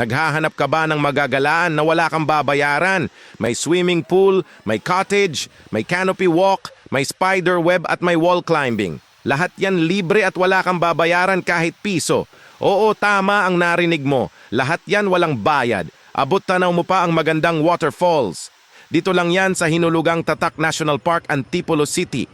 Naghahanap ka ba ng magagalaan na wala kang babayaran? May swimming pool, may cottage, may canopy walk, may spider web at may wall climbing. Lahat yan libre at wala kang babayaran kahit piso. Oo, tama ang narinig mo. Lahat yan walang bayad. Abot tanaw mo pa ang magandang waterfalls. Dito lang yan sa hinulugang Tatak National Park, Antipolo City.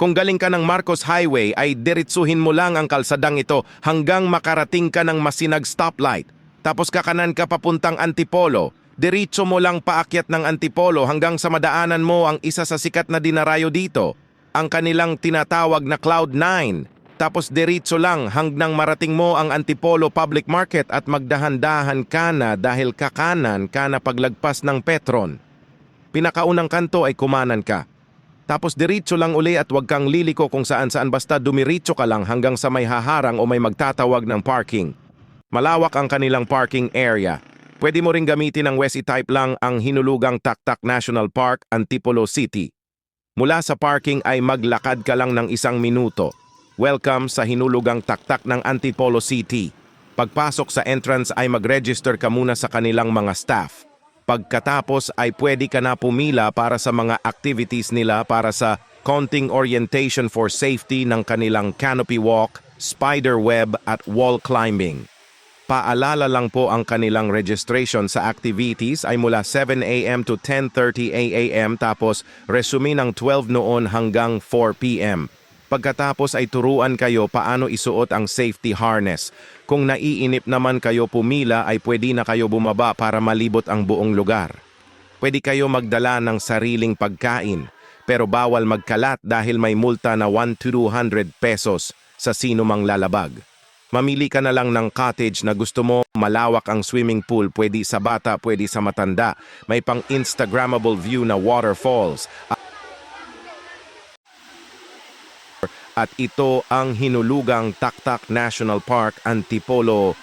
Kung galing ka ng Marcos Highway ay diritsuhin mo lang ang kalsadang ito hanggang makarating ka ng masinag stoplight. Tapos kakanan ka papuntang Antipolo. Diritso mo lang paakyat ng Antipolo hanggang sa madaanan mo ang isa sa sikat na dinarayo dito. Ang kanilang tinatawag na Cloud9. Tapos diritso lang hanggang marating mo ang Antipolo Public Market at magdahan-dahan ka na dahil kakanan ka na paglagpas ng Petron. Pinakaunang kanto ay kumanan ka. Tapos diretso lang uli at huwag kang liliko kung saan saan basta dumiritso ka lang hanggang sa may haharang o may magtatawag ng parking. Malawak ang kanilang parking area. Pwede mo ring gamitin ang West type lang ang hinulugang Taktak National Park, Antipolo City. Mula sa parking ay maglakad ka lang ng isang minuto. Welcome sa hinulugang Taktak ng Antipolo City. Pagpasok sa entrance ay mag-register ka muna sa kanilang mga staff. Pagkatapos ay pwede ka na pumila para sa mga activities nila para sa Counting Orientation for Safety ng kanilang Canopy Walk, Spider Web at Wall Climbing. Paalala lang po ang kanilang registration sa activities ay mula 7 a.m. to 10.30 a.m. tapos resume ng 12 noon hanggang 4 p.m. Pagkatapos ay turuan kayo paano isuot ang safety harness. Kung naiinip naman kayo pumila ay pwede na kayo bumaba para malibot ang buong lugar. Pwede kayo magdala ng sariling pagkain, pero bawal magkalat dahil may multa na 1 to 200 pesos sa sino mang lalabag. Mamili ka na lang ng cottage na gusto mo, malawak ang swimming pool, pwede sa bata, pwede sa matanda. May pang Instagrammable view na waterfalls. At ito ang hinulugang Taktak National Park, Antipolo,